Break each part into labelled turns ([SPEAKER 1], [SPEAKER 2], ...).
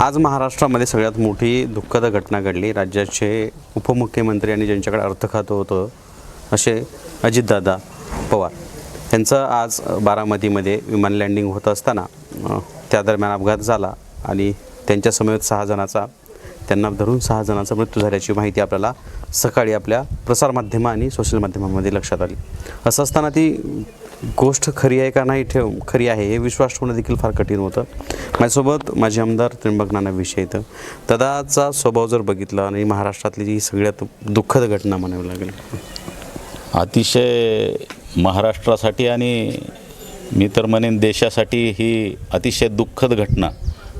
[SPEAKER 1] आज महाराष्ट्रामध्ये सगळ्यात मोठी दुःखद घटना घडली. राज्याचे उपमुख्यमंत्री आणि ज्यांच्याकडे अर्थ खातं होतं असे अजितदादा पवार. त्यांचं आज बारामतीमध्ये विमान लँडिंग होत असताना त्या दरम्यान अपघात झाला आणि त्यांच्यासमवेत सहा जणाचा त्यांना धरून सहा जणांचा मृत्यू झाल्याची माहिती आपल्याला सकाळी आपल्या प्रसारमाध्यमं आणि सोशल माध्यमांमध्ये लक्षात आली. असं असताना ती गोष्ट खरी आहे का नाही ठेव खरी आहे हे विश्वास ठेवणं देखील फार कठीण होतं. माझ्यासोबत माझे आमदार त्र्यंबक नाना विषय येतं दादाचा स्वभाव जर बघितला आणि महाराष्ट्रातली जी सगळ्यात दुःखद घटना म्हणावी लागेल.
[SPEAKER 2] अतिशय महाराष्ट्रासाठी आणि मी तर म्हणेन देशासाठी ही अतिशय दुःखद घटना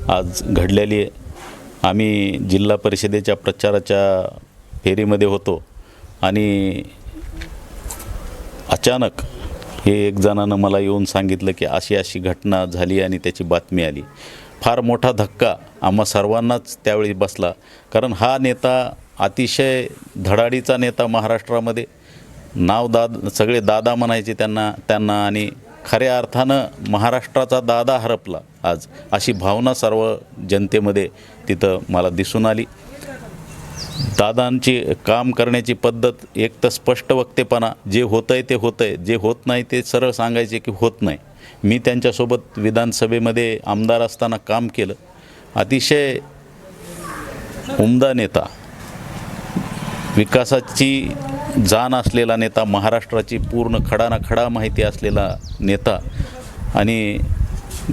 [SPEAKER 2] आज घडलेली आहे. आम्ही जिल्हा परिषदेच्या प्रचाराच्या फेरीमध्ये होतो आणि अचानक हे एक जणानं मला येऊन सांगितलं की अशी अशी घटना झाली आणि त्याची बातमी आली. फार मोठा धक्का आम्हा सर्वांनाच त्यावेळी बसला. कारण हा नेता अतिशय धडाडीचा नेता महाराष्ट्रामध्ये. नाव दाद सगळे दादा म्हणायचे त्यांना त्यांना आणि खऱ्या अर्थानं महाराष्ट्राचा दादा हरपला आज. अशी भावना सर्व जनतेमध्ये तिथं मला दिसून आली. दादांची काम करण्याची पद्धत एक तर स्पष्ट वक्तेपणा जे होतं आहे ते होतं आहे जे होत नाही ते सरळ सांगायचे की होत नाही. मी त्यांच्यासोबत विधानसभेमध्ये आमदार असताना काम केलं. अतिशय उमदा नेता विकासाची जाण असलेला नेता महाराष्ट्राची पूर्ण खडाना खडा माहिती असलेला नेता आणि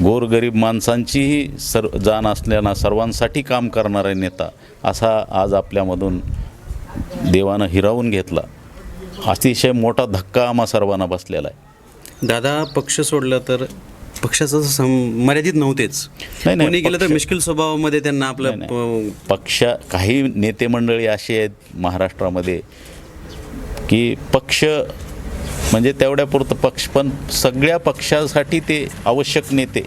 [SPEAKER 2] गोरगरीब माणसांचीही सर जाण असलेला सर्वांसाठी काम करणारा नेता असा आज आपल्यामधून देवानं हिरावून घेतला. अतिशय मोठा धक्का आम्हा सर्वांना बसलेला आहे.
[SPEAKER 1] दादा पक्ष सोडलं तर पक्षाचं सम मर्यादित नव्हतेच.
[SPEAKER 2] नाही, नाही,
[SPEAKER 1] गेलं तर मिश्किल स्वभावामध्ये त्यांना आपलं.
[SPEAKER 2] पक्ष काही नेते मंडळी अशी आहेत महाराष्ट्रामध्ये की पक्ष म्हणजे तेवढ्यापुरतं पक्ष पण सगळ्या पक्षासाठी ते आवश्यक नेते.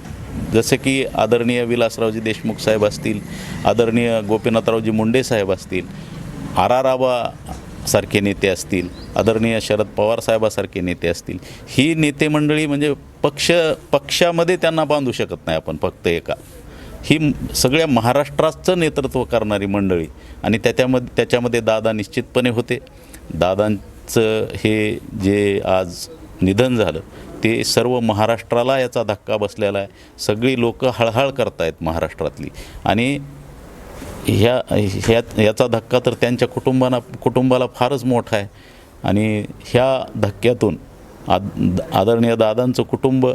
[SPEAKER 2] जसे की आदरणीय विलासरावजी देशमुख साहेब असतील आदरणीय गोपीनाथरावजी मुंडे साहेब असतील आर आर आबा सारखे नेते असतील आदरणीय शरद पवार साहेबासारखे नेते असतील ही नेते मंडळी म्हणजे पक्ष पक्षामध्ये त्यांना बांधू शकत नाही आपण फक्त एका. ही सगळ्या महाराष्ट्राचं नेतृत्व करणारी मंडळी. आणि त्याच्यामध्ये त्याच्यामध्ये दादा निश्चितपणे होते. दादां चं हे जे आज निधन झालं ते सर्व महाराष्ट्राला याचा धक्का बसलेला आहे. सगळी लोक हळहळ करतायत महाराष्ट्रातली. आणि ह्या ह्या याचा धक्का तर त्यांच्या कुटुंबांना कुटुंबाला फारच मोठा आहे. आणि ह्या धक्क्यातून आद आदरणीय दादांचं कुटुंब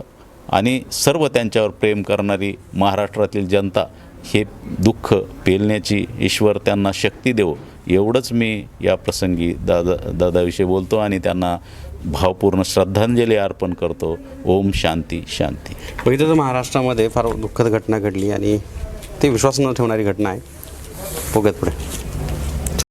[SPEAKER 2] आणि सर्व त्यांच्यावर प्रेम करणारी महाराष्ट्रातील जनता हे दुःख पेलण्याची ईश्वर त्यांना शक्ती देवो. एवढंच मी या प्रसंगी दादा दादाविषयी बोलतो आणि त्यांना भावपूर्ण श्रद्धांजली अर्पण करतो. ओम शांती शांती.
[SPEAKER 1] बघितलं तर महाराष्ट्रामध्ये फार दुःखद घटना घडली आणि ती विश्वास न ठेवणारी घटना आहे. बघूयात पुढे.